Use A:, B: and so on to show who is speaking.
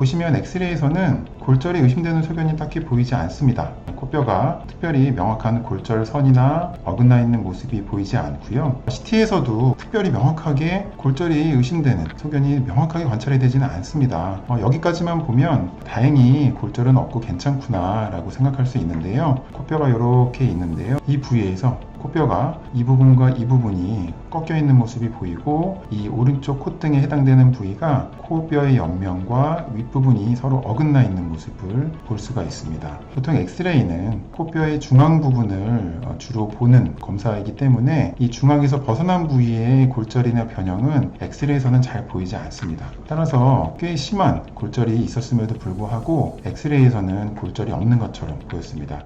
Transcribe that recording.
A: 보시면 엑스레이에서는 골절이 의심되는 소견이 딱히 보이지 않습니다. 코뼈가 특별히 명확한 골절선이나 어긋나 있는 모습이 보이지 않고요. CT에서도 특별히 명확하게 골절이 의심되는 소견이 명확하게 관찰이 되지는 않습니다. 어, 여기까지만 보면 다행히 골절은 없고 괜찮구나 라고 생각할 수 있는데요. 코뼈가 이렇게 있는데요. 이 부위에서 코뼈가 이 부분과 이 부분이 꺾여 있는 모습이 보이고 이 오른쪽 콧등에 해당되는 부위가 코뼈의 옆면과 윗부분이 서로 어긋나 있는 모습을 볼 수가 있습니다. 보통 엑스레이는 코뼈의 중앙 부분을 어, 주로 보는 검사이기 때문에 이 중앙에서 벗어난 부위의 골절이나 변형은 엑스레이에서는 잘 보이지 않습니다. 따라서 꽤 심한 골절이 있었음에도 불구하고 엑스레이에서는 골절이 없는 것처럼 보였습니다.